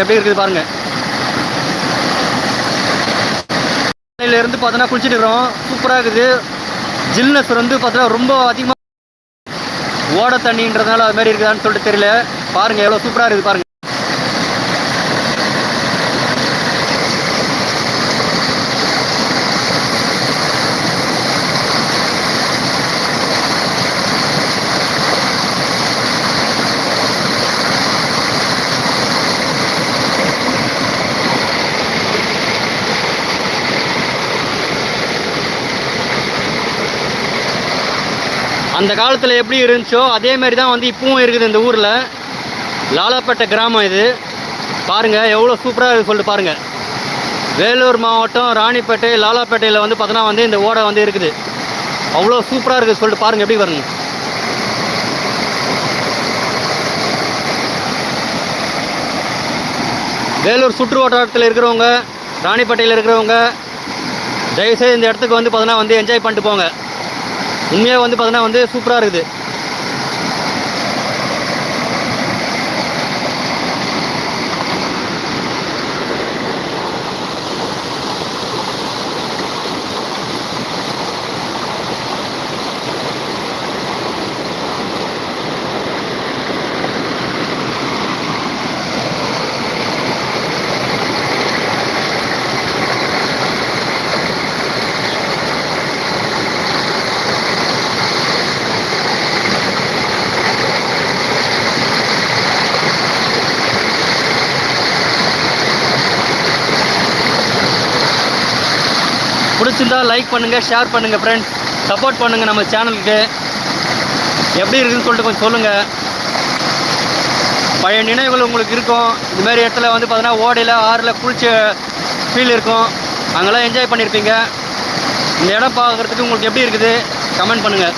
எப்படி இருக்குது பாருங்க. இருந்து பார்த்தோன்னா குளிச்சுட்டு இருக்கிறோம். சூப்பராக இருக்குது. ஜில்னஸ் வந்து பார்த்தோன்னா ரொம்ப அதிகமாக ஓட தண்ணின்றதுனால அது மாதிரி இருக்குதான்னு சொல்லிட்டு தெரியல. பாருங்க எவ்வளோ சூப்பராக இருக்குது பாருங்க. அந்த காலத்தில் எப்படி இருந்துச்சோ அதே மாதிரி தான் வந்து இப்பவும் இருக்குது இந்த ஊரில். லாலாப்பேட்டை கிராமம் இது. பாருங்கள் எவ்வளோ சூப்பராக இருக்குது சொல்லிட்டு பாருங்கள் வேலூர் மாவட்டம் ராணிப்பேட்டை லாலாப்பேட்டையில் வந்து பார்த்தோன்னா வந்து இந்த ஓடை வந்து இருக்குது. அவ்வளோ சூப்பராக இருக்குது சொல்லிட்டு பாருங்கள் எப்படி வருங்க வேலூர் சுற்று வட்டாரத்தில் இருக்கிறவங்க ராணிப்பேட்டையில் இருக்கிறவங்க தயவுசெய்து இந்த இடத்துக்கு வந்து பார்த்தோன்னா வந்து என்ஜாய் பண்ணிட்டு போங்க. உண்மையாக வந்து பார்த்தீங்கன்னா வந்து சூப்பராக இருக்குது. பிடிச்சிருந்தா லைக் பண்ணுங்கள் ஷேர் பண்ணுங்கள் ஃப்ரெண்ட்ஸ் சப்போர்ட் பண்ணுங்கள் நம்ம சேனலுக்கு எப்படி இருக்குதுன்னு சொல்லிட்டு கொஞ்சம் சொல்லுங்கள் பழைய நினைவுகள் உங்களுக்கு இருக்கும். இதுமாரி மாதிரி இடத்துல வந்து பார்த்தீங்கன்னா ஓடையில் ஆறில் குளிச்ச ஃபீல் இருக்கும். அங்கெல்லாம் என்ஜாய் பண்ணியிருப்பீங்க இந்த இடம் பார்க்குறதுக்கு உங்களுக்கு எப்படி இருக்குது? கமெண்ட் பண்ணுங்கள்